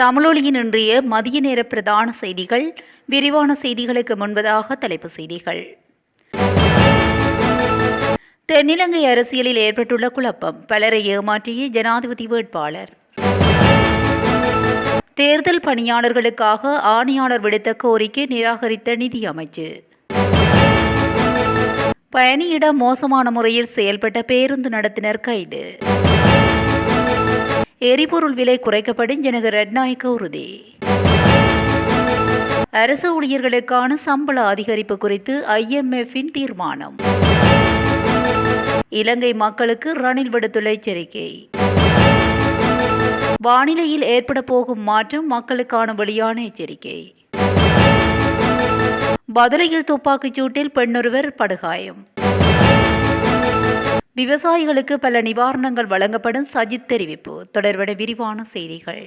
தமிழொலியின் இன்றைய மதிய நேர பிரதான செய்திகள் விரிவான செய்திகளுக்கு முன்பதாக தலைப்பு செய்திகள். தென்னிலங்கை அரசியலில் ஏற்பட்டுள்ள குழப்பம் பலரை ஏமாற்றிய ஜனாதிபதி வேட்பாளர். தேர்தல் பணியாளர்களுக்காக ஆணையாளர் விடுத்த கோரிக்கை நிராகரித்த நிதி அமைச்சு. பயணியிடம் மோசமான முறையில் செயல்பட்ட பேருந்து நடத்தினர் கைது. எரிபொருள் விலை குறைக்கப்படும் ஜனக ரட்நாயக்க உறுதி. அரசு ஊழியர்களுக்கான சம்பள அதிகரிப்பு குறித்து ஐஎம்எஃப்பின் தீர்மானம். இலங்கை மக்களுக்கு ரணில் விடுத்துள்ள எச்சரிக்கை. வானிலையில் ஏற்பட போகும் மாற்றம் மக்களுக்கான வெளியான எச்சரிக்கை. பதுளையில் துப்பாக்கிச் சூட்டில் பெண்ணொருவர் படுகாயம். விவசாயிகளுக்கு பல நிவாரணங்கள் வழங்கப்படும் சஜித் தெரிவிப்பு. தொடர்பட விரிவான செய்திகள்.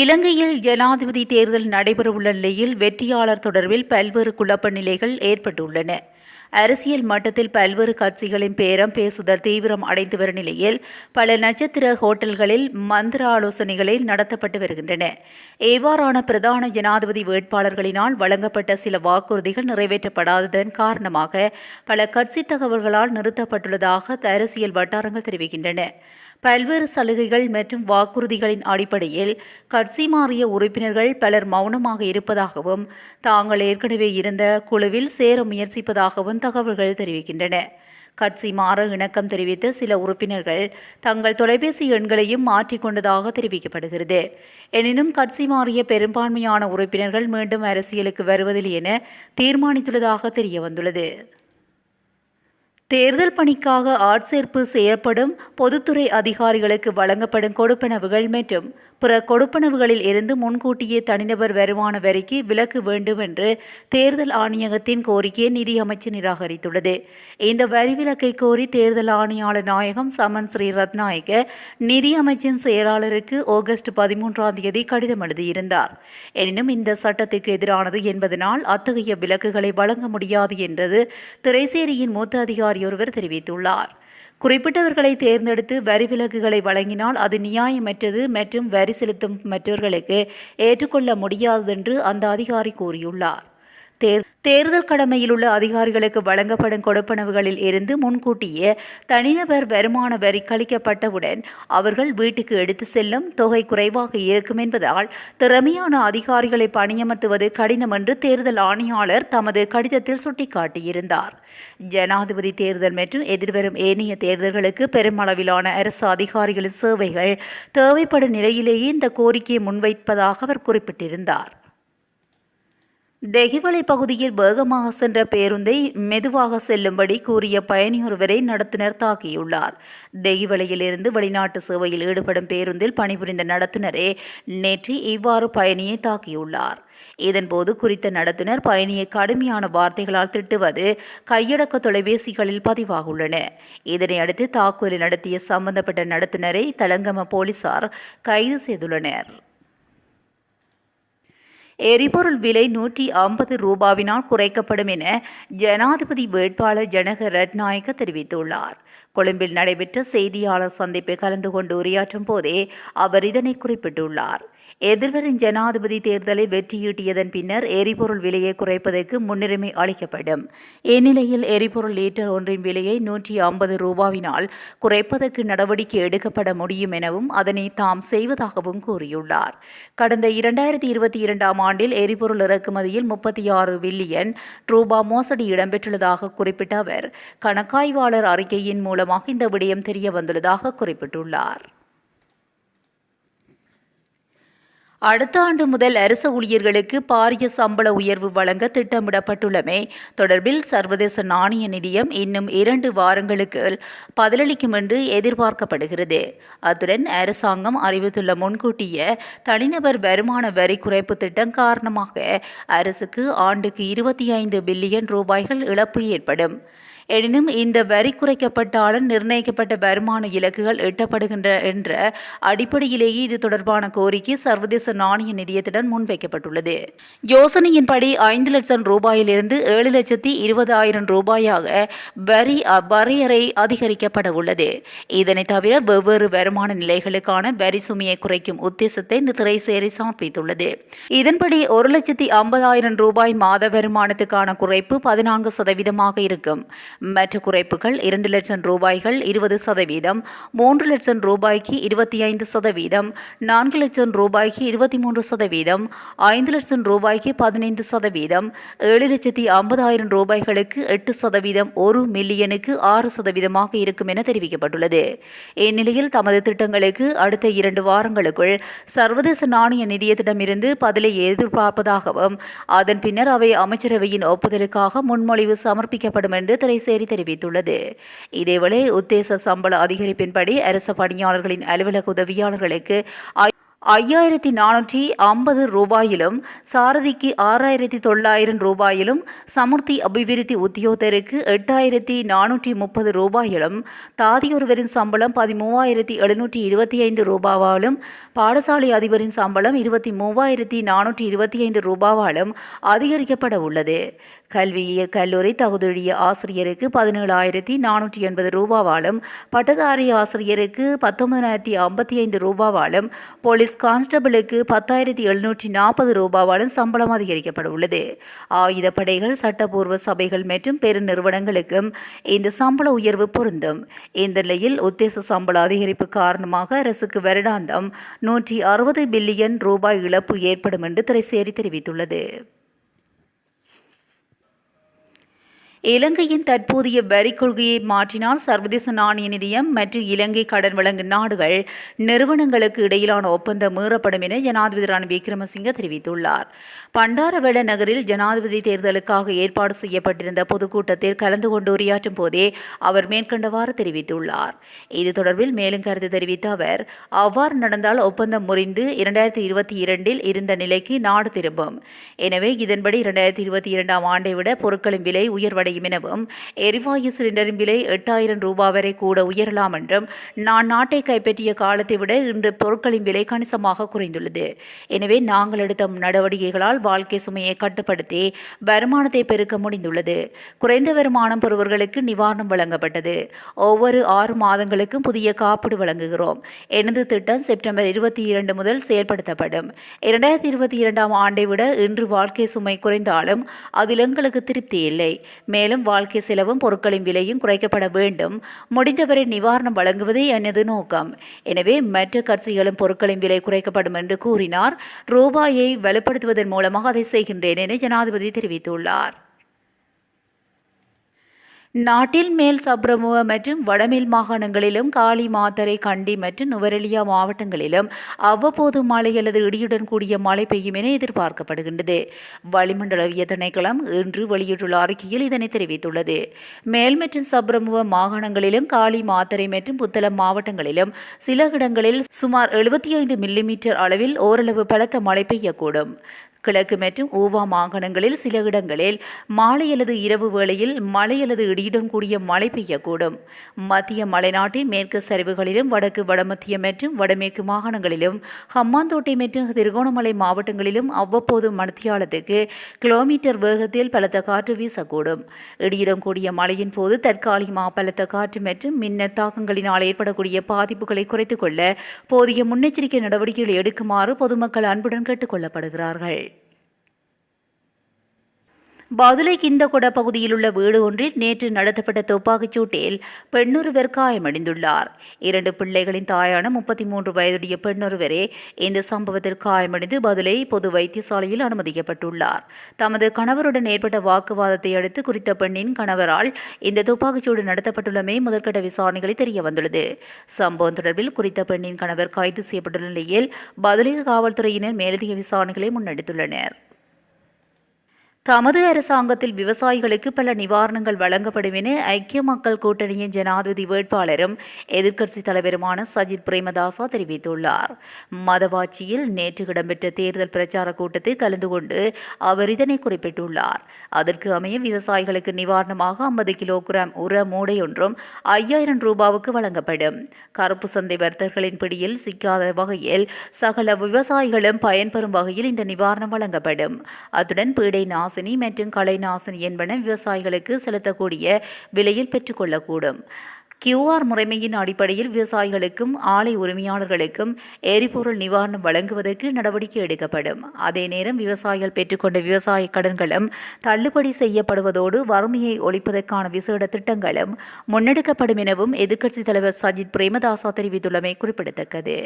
இலங்கையில் ஜனாதிபதி தேர்தல் நடைபெறவுள்ள நிலையில் வெற்றியாளர் தொடர்பில் பல்வேறு குழப்ப நிலைகள் ஏற்பட்டுள்ளன. அரசியல் மட்டத்தில் பல்வேறு கட்சிகளின் பேரம் பேசுதல் தீவிரம் அடைந்து வரும் நிலையில் பல நட்சத்திர ஹோட்டல்களில் மந்திர ஆலோசனைகளில் நடத்தப்பட்டு வருகின்றன. இவ்வாறான பிரதான ஜனாதிபதி வேட்பாளர்களினால் வழங்கப்பட்ட சில வாக்குறுதிகள் நிறைவேற்றப்படாததன் காரணமாக பல கட்சி தகவல்களால் நிறுத்தப்பட்டுள்ளதாக அரசியல் வட்டாரங்கள் தெரிவிக்கின்றன. பல்வேறு சலுகைகள் மற்றும் வாக்குறுதிகளின் அடிப்படையில் கட்சி மாறிய உறுப்பினர்கள் பலர் மௌனமாக இருப்பதாகவும் தாங்கள் ஏற்கனவே இருந்த குழுவில் சேர முயற்சிப்பதாக இருப்பதாகவும் தகவல்கள் தெரிவிக்கின்றன. கட்சி மாற இணக்கம் தெரிவித்த சில உறுப்பினர்கள் தங்கள் தொலைபேசி எண்களையும் மாற்றிக்கொண்டதாக தெரிவிக்கப்படுகிறது. எனினும் கட்சி மாறிய பெரும்பான்மையான உறுப்பினர்கள் மீண்டும் அரசியலுக்கு வருவதில்லை என தீர்மானித்துள்ளதாக தெரியவந்துள்ளது. தேர்தல் பணிக்காக ஆட்சேர்ப்பு செய்யப்படும் பொதுத்துறை அதிகாரிகளுக்கு வழங்கப்படும் கொடுப்பனவுகள் மற்றும் பிற கொடுப்பனவுகளில் இருந்து முன்கூட்டியே தனிநபர் வருமான வரிக்கு விலக்கு வேண்டும் என்று தேர்தல் ஆணையகத்தின் கோரிக்கையை நிதியமைச்சு நிராகரித்துள்ளது. இந்த வரி விலக்கை கோரி தேர்தல் ஆணையாளர் நாயகம் சமன் ஸ்ரீ ரத்நாயக்க நிதியமைச்சின் செயலாளருக்கு ஆகஸ்ட் பதிமூன்றாம் தேதி கடிதம் எழுதியிருந்தார். எனினும் இந்த சட்டத்துக்கு எதிரானது என்பதனால் அத்தகைய விலக்குகளை வழங்க முடியாது என்றது திரைசேரியின் மூத்த அதிகாரி ஒருவர் தெரிவித்துள்ளார். குறிப்பிட்டவர்களை தேர்ந்தெடுத்து வரி விலக்குகளை வழங்கினால் அது நியாயமற்றது மற்றும் வரி செலுத்தும் மற்றவர்களுக்கு ஏற்றுக்கொள்ள முடியாதது என்று அந்த அதிகாரி கூறியுள்ளார். தேர்தல் கடமையில் உள்ள அதிகாரிகளுக்கு வழங்கப்படும் கொடுப்பனவுகளில் இருந்து முன்கூட்டியே தனிநபர் வருமான வரி கழிக்கப்பட்டவுடன் அவர்கள் வீட்டுக்கு எடுத்து செல்லும் தொகை குறைவாக இருக்கும் என்பதால் திறமையான அதிகாரிகளை பணியமர்த்துவது கடினம் என்று தேர்தல் ஆணையாளர் தமது கடிதத்தில் சுட்டிக்காட்டியிருந்தார். ஜனாதிபதி தேர்தல் மற்றும் எதிர்வரும் ஏனைய தேர்தல்களுக்கு பெருமளவிலான அரசு அதிகாரிகளின் சேவைகள் தேவைப்படும் நிலையிலேயே இந்த கோரிக்கையை முன்வைப்பதாக அவர் குறிப்பிட்டிருந்தார். தெகிவலை பகுதியில் வேகமாக சென்ற பேருந்தை மெதுவாக செல்லும்படி கூறிய பயணியொருவரை நடத்துனர் தாக்கியுள்ளார். தெகிவலையிலிருந்து வெளிநாட்டு சேவையில் ஈடுபடும் பேருந்தில் பணிபுரிந்த நடத்துனரே நேற்று இவ்வாறு பயணியை தாக்கியுள்ளார். இதன்போது குறித்த நடத்துனர் பயணியை கடுமையான வார்த்தைகளால் திட்டுவது கையடக்க தொலைபேசிகளில் பதிவாகுள்ளன. இதனையடுத்து தாக்குதலை நடத்திய சம்பந்தப்பட்ட நடத்துனரை தலங்கம போலீசார் கைது செய்துள்ளனர். எரிபொருள் விலை நூற்றி ஐம்பது ரூபாவினால் குறைக்கப்படும் என ஜனாதிபதி வேட்பாளர் ஜனக ரட்நாயக்க தெரிவித்துள்ளார். கொழும்பில் நடைபெற்ற செய்தியாளர் சந்திப்பில் கலந்து கொண்டு உரையாற்றும் போதே அவர் இதனை குறிப்பிட்டுள்ளார். எதிர்வரும் ஜனாதிபதி தேர்தலை வெற்றியீட்டியதன் பின்னர் எரிபொருள் விலையை குறைப்பதற்கு முன்னுரிமை அளிக்கப்படும். இந்நிலையில் எரிபொருள் லீட்டர் ஒன்றின் விலையை நூற்றி ஐம்பது ரூபாவினால் குறைப்பதற்கு நடவடிக்கை எடுக்கப்பட முடியும் எனவும் அதனை தாம் செய்வதாகவும் கூறியுள்ளார். கடந்த இரண்டாயிரத்தி இருபத்தி இரண்டாம் ஆண்டில் எரிபொருள் இறக்குமதியில் முப்பத்தி ஆறு பில்லியன் ரூபா மோசடி இடம்பெற்றுள்ளதாக குறிப்பிட்ட அவர் கணக்காய்வாளர் அறிக்கையின் மூலம் மூலமாக இந்த விடயம் தெரிய வந்துள்ளதாக குறிப்பிட்டுள்ளார். அடுத்த ஆண்டு முதல் அரச ஊழியர்களுக்கு பாரிய சம்பள உயர்வு வழங்க திட்டமிடப்பட்டுள்ளமை தொடர்பில் சர்வதேச நாணய நிதியம் இன்னும் இரண்டு வாரங்களுக்கு பதிலளிக்கும் என்று எதிர்பார்க்கப்படுகிறது. அத்துடன் அரசாங்கம் அறிவித்துள்ள முன்கூட்டிய தனிநபர் வருமான வரி குறைப்பு திட்டம் காரணமாக அரசுக்கு ஆண்டுக்கு இருபத்தி ஐந்து பில்லியன் ரூபாய்கள் இழப்பு ஏற்படும். எனினும் இந்த வரி குறைக்கப்பட்டாலும் நிர்ணயிக்கப்பட்ட வருமான இலக்குகள் எட்டப்படுகின்ற என்ற அடிப்படையிலேயே இது தொடர்பான கோரிக்கை சர்வதேச நாணய நிதியத்துடன் முன்வைக்கப்பட்டுள்ளது. யோசனையின்படி ஐந்து லட்சம் ரூபாயிலிருந்து ஏழு லட்சத்தி இருபதாயிரம் ரூபாயாக வரி வரையறை அதிகரிக்கப்பட உள்ளது. இதனை தவிர வெவ்வேறு வருமான நிலைகளுக்கான வரி சுமையை குறைக்கும் உத்தேசத்தை திரை திரைசேரி சமர்ப்பித்துள்ளது. இதன்படி ஒரு லட்சத்தி ஐம்பதாயிரம் ரூபாய் மாத வருமானத்துக்கான குறைப்பு பதினான்கு சதவீதமாக இருக்கும். மற்ற குறைப்புகள் இரண்டு லட்சம் ரூபாய்கள் இருபது சதவீதம் மூன்று லட்சம் ரூபாய்க்கு இருபத்தி ஐந்து சதவீதம் நான்கு லட்சம் ரூபாய்க்கு இருபத்தி மூன்று சதவீதம் ஐந்து லட்சம் ரூபாய்க்கு பதினைந்து சதவீதம் ஏழு லட்சத்தி ஐம்பதாயிரம் ரூபாய்களுக்கு எட்டு சதவீதம் ஒரு மில்லியனுக்கு ஆறு சதவீதமாக இருக்கும் என தெரிவிக்கப்பட்டுள்ளது. இந்நிலையில் தமது திட்டங்களுக்கு அடுத்த இரண்டு வாரங்களுக்குள் சர்வதேச நாணய நிதியத்திடமிருந்து பதிலை எதிர்பார்ப்பதாகவும் அதன் பின்னர் அவை அமைச்சரவையின் ஒப்புதலுக்காக முன்மொழிவு சமர்ப்பிக்கப்படும் என்று திரை திரைசேரி தெரிவித்துள்ளது. இதேவேளை உத்தேச சம்பள அதிகரிப்பின்படி அரசு பணியாளர்களின் அலுவலக உதவியாளர்களுக்கு ஐயாயிரத்தி நானூற்றி ஐம்பது ரூபாயிலும் சாரதிக்கு ஆறாயிரத்தி தொள்ளாயிரம் ரூபாயிலும் சமுர்த்தி அபிவிருத்தி உத்தியோகத்தருக்கு எட்டாயிரத்தி நானூற்றி முப்பது ரூபாயிலும் தாதியொருவரின் சம்பளம் பதிமூவாயிரத்தி எழுநூற்றி இருபத்தி ஐந்து ரூபாவாலும் பாடசாலை அதிபரின் சம்பளம் இருபத்தி மூவாயிரத்தி நானூற்றி இருபத்தி ஐந்து ரூபாவாலும் அதிகரிக்கப்பட உள்ளது. கல்வியியல் கல்லூரி தகுதியுடைய ஆசிரியருக்கு பதினேழாயிரத்தி நானூற்றி எண்பது ரூபாவாலும் பட்டதாரி ஆசிரியருக்கு பத்தொன்பதாயிரத்தி ஐம்பத்தி ஐந்து ரூபாவாலும் போலீஸ் கான்ஸ்டபிளுக்கு பத்தாயிரத்தி எழுநூற்றி நாற்பது ரூபாவாலும் சம்பளம் அதிகரிக்கப்பட உள்ளது ஆயுதப்படைகள் சட்டப்பூர்வ சபைகள் மற்றும் பெருநிறுவனங்களுக்கும் இந்த சம்பள உயர்வு பொருந்தும். இந்த நிலையில் உத்தேச சம்பள அதிகரிப்பு காரணமாக அரசுக்கு வருடாந்தம் நூற்றி அறுபது பில்லியன் ரூபாய் இழப்பு ஏற்படும் என்று திரைசேரி தெரிவித்துள்ளது. இலங்கையின் தற்போதைய வரி கொள்கையை மாற்றினால் சர்வதேச நாணய நிதியம் மற்றும் இலங்கை கடன் வழங்கும் நாடுகள் நிறுவனங்களுக்கு இடையிலான ஒப்பந்தம் மீறப்படும் என ஜனாதிபதி ரணில் விக்ரமசிங்க தெரிவித்துள்ளார். பண்டாரவள நகரில் ஜனாதிபதி தேர்தலுக்காக ஏற்பாடு செய்யப்பட்டிருந்த பொதுக்கூட்டத்தில் கலந்து கொண்டு உரையாற்றும் போதே அவர் மேற்கண்டவாறு தெரிவித்துள்ளார். இது தொடர்பில் மேலும் கருத்து தெரிவித்த அவர் அவ்வாறு நடந்தால் ஒப்பந்தம் முறிந்து இரண்டாயிரத்தி இருபத்தி இரண்டில் இருந்த நிலைக்கு நாடு திரும்பும். எனவே இதன்படி இரண்டாயிரத்தி இருபத்தி இரண்டாம் ஆண்டை விட பொருட்களின் விலை குறையும் எனவும் எரிவாயு சிலிண்டரின் விலை எட்டாயிரம் ரூபாய் வரை கூட உயரலாம் என்றும் நான் நாட்டை கைப்பற்றிய காலத்தை விட இன்று பொருட்களின் விலை கணிசமாக குறைந்துள்ளது. எனவே நாங்கள் எடுத்த நடவடிக்கைகளால் வாழ்க்கை சுமையை கட்டுப்படுத்தி வருமானத்தை பெருக்க முடிந்துள்ளது. குறைந்த வருமானம் பெறுவர்களுக்கு நிவாரணம் வழங்கப்பட்டது. ஒவ்வொரு ஆறு மாதங்களுக்கும் புதிய காப்பீடு வழங்குகிறோம். எனது திட்டம் செப்டம்பர் இருபத்தி இரண்டு முதல் செயல்படுத்தப்படும். இரண்டாயிரத்தி இருபத்தி இரண்டாம் ஆண்டை விட இன்று வாழ்க்கை சுமை குறைந்தாலும் அதில் எங்களுக்கு திருப்தி இல்லை. மேலும் வாழ்க்கை செலவும் பொருட்களின் விலையும் குறைக்கப்பட வேண்டும். முடிந்தவரை நிவாரணம் வழங்குவதே எனது நோக்கம். எனவே மற்ற கட்சிகளும் பொருட்களின் விலை குறைக்கப்படும் என்று கூறினார். ரூபாயை வலுப்படுத்துவதன் மூலமாக அதை செய்கின்றேன் என ஜனாதிபதி தெரிவித்துள்ளார். நாட்டில் மேல் சப்ரமுவ மற்றும் வடமேல் மாகாணங்களிலும் காளி மாத்தரை கண்டி மற்றும் நுவரெலியா மாவட்டங்களிலும் அவ்வப்போது மழை அல்லது இடியுடன் கூடிய மழை பெய்யும் என எதிர்பார்க்கப்படுகின்றது. வளிமண்டலவிய திணைக்களம் இன்று வெளியிட்டுள்ள அறிக்கையில் இதனை தெரிவித்துள்ளது. மேல் மற்றும் சப்ரமுவ மாகாணங்களிலும் காளி மாத்தரை மற்றும் புத்தளம் மாவட்டங்களிலும் சில இடங்களில் சுமார் எழுபத்தி ஐந்து மில்லிமீட்டர் அளவில் ஓரளவு பலத்த மழை பெய்யக்கூடும். கிழக்கு மற்றும் ஊவா மாகாணங்களில் சில இடங்களில் மாலை அல்லது இரவு வேளையில் மழை அல்லது இடியுடன் கூடிய மழை பெய்யக்கூடும். மத்திய மலைநாட்டின் மேற்கு சரிவுகளிலும் வடக்கு வடமத்திய மற்றும் வடமேற்கு மாகாணங்களிலும் ஹம்மாந்தோட்டை மற்றும் திருகோணமலை மாவட்டங்களிலும் அவ்வப்போது மணித்தியாலத்துக்கு கிலோமீட்டர் வேகத்தில் பலத்த காற்று வீசக்கூடும். இடியுடன் கூடிய மழையின் போது தற்காலிகமாக பலத்த காற்று மற்றும் மின்னல் தாக்கங்களினால் ஏற்படக்கூடிய பாதிப்புகளை குறைத்துக் கொள்ள போதிய முன்னெச்சரிக்கை நடவடிக்கைகளை எடுக்குமாறு பொதுமக்கள் அன்புடன் கேட்டுக் கொள்ளப்படுகிறார்கள் பதுளை கிந்தகொட பகுதியில் உள்ள வீடு ஒன்றில் நேற்று நடத்தப்பட்ட துப்பாக்கிச் சூட்டில் பெண்ணொருவர் காயமடைந்துள்ளார். இரண்டு பிள்ளைகளின் தாயான முப்பத்தி மூன்று வயதுடைய பெண்ணொருவரே இந்த சம்பவத்தில் காயமடைந்து பதுளை பொது வைத்தியசாலையில் அனுமதிக்கப்பட்டுள்ளார். தமது கணவருடன் ஏற்பட்ட வாக்குவாதத்தை அடுத்து குறித்த பெண்ணின் கணவரால் இந்த துப்பாக்கிச்சூடு நடத்தப்பட்டுள்ளமை முதற்கட்ட விசாரணைகளில் தெரிய வந்துள்ளது சம்பவம் தொடர்பில் குறித்த பெண்ணின் கணவர் கைது செய்யப்பட்டுள்ள நிலையில் பதுளை காவல்துறையினர் மேலதிக விசாரணைகளை முன்னெடுத்துள்ளனர். தமது அரசாங்கத்தில் விவசாயிகளுக்கு பல நிவாரணங்கள் வழங்கப்படும் என ஐக்கிய மக்கள் கூட்டணியின் ஜனாதிபதி வேட்பாளரும் எதிர்க்கட்சித் தலைவருமான சஜித் பிரேமதாசா தெரிவித்துள்ளார். மதவாச்சியில் நேற்று இடம்பெற்ற தேர்தல் பிரச்சார கூட்டத்தில் கலந்து கொண்டு அவர் இதனை குறிப்பிட்டுள்ளார். அதற்கு அமைய விவசாயிகளுக்கு நிவாரணமாக ஐம்பது கிலோகிராம் உர மூடையொன்றும் ஐயாயிரம் ரூபாவுக்கு வழங்கப்படும். கருப்பு சந்தை வர்த்தகர்களின் பிடியில் சிக்காத வகையில் சகல விவசாயிகளும் பயன்பெறும் வகையில் இந்த நிவாரணம் வழங்கப்படும். அத்துடன் பீடை நாசினி மற்றும் களை நாசினி என்பன விவசாயிகளுக்கு செலுத்தக்கூடிய விலையில் பெற்றுக்கொள்ளக்கூடும். கியூஆர் முறைமையின் அடிப்படையில் விவசாயிகளுக்கும் ஆலை உரிமையாளர்களுக்கும் எரிபொருள் நிவாரணம் வழங்குவதற்கு நடவடிக்கை எடுக்கப்படும். அதே நேரம் விவசாயிகள் பெற்றுக்கொண்ட விவசாய கடன்களும் தள்ளுபடி செய்யப்படுவதோடு வறுமையை ஒழிப்பதற்கான விசேட திட்டங்களும் முன்னெடுக்கப்படும் எனவும் எதிர்க்கட்சித் தலைவர் சஜித் பிரேமதாசா தெரிவித்துள்ளமை குறிப்பிடத்தக்கது.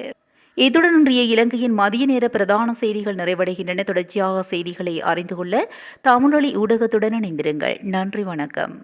இத்துடன் இன்றைய இலங்கையின் மதிய நேர பிரதான செய்திகள் நிறைவடைகின்றன. தொடர்ச்சியாக செய்திகளை அறிந்து கொள்ள தமிழொலி ஊடகத்துடன் இணைந்திருங்கள். நன்றி வணக்கம்.